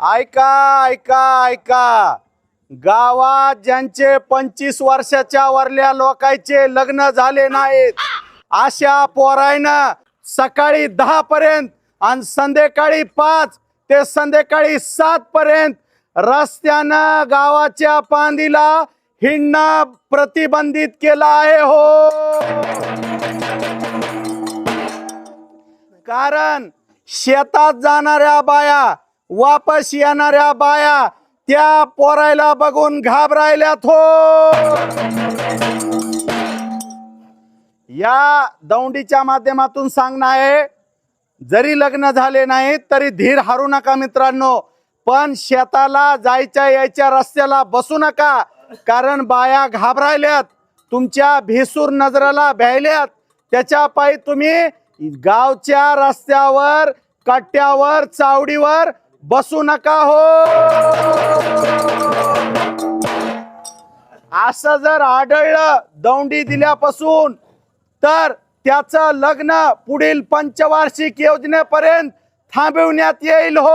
ऐका ऐका ऐका. गावात ज्यांचे पंचवीस वर्षाच्या वरल्या लोकांचे लग्न झाले नाहीत अशा पोरायनं सकाळी दहा पर्यंत आणि संध्याकाळी पाच ते संध्याकाळी सात पर्यंत रस्त्यानं गावाच्या पांदीला हिंडणं प्रतिबंधित केलं आहे हो. कारण शेतात जाणाऱ्या बाया वापस येणाऱ्या बाया त्या पोरायला बघून घाबरायल्यात हो. या दौंडीच्या माध्यमातून सांगणं आहे जरी लग्न झाले नाही तरी धीर हारू नका मित्रांनो पण शेताला जायच्या यायच्या रस्त्याला बसू नका कारण बाया घाबरायल्यात तुमच्या भेसूर नजरेला भ्यायल्यात त्याच्या पायी तुम्ही गावच्या रस्त्यावर कट्ट्यावर चावडीवर बसू नका हो. असं जर आढळलं दौंडी दिल्यापासून तर त्याचं लग्न पुढील पंचवार्षिक योजनेपर्यंत थांबवण्यात येईल हो.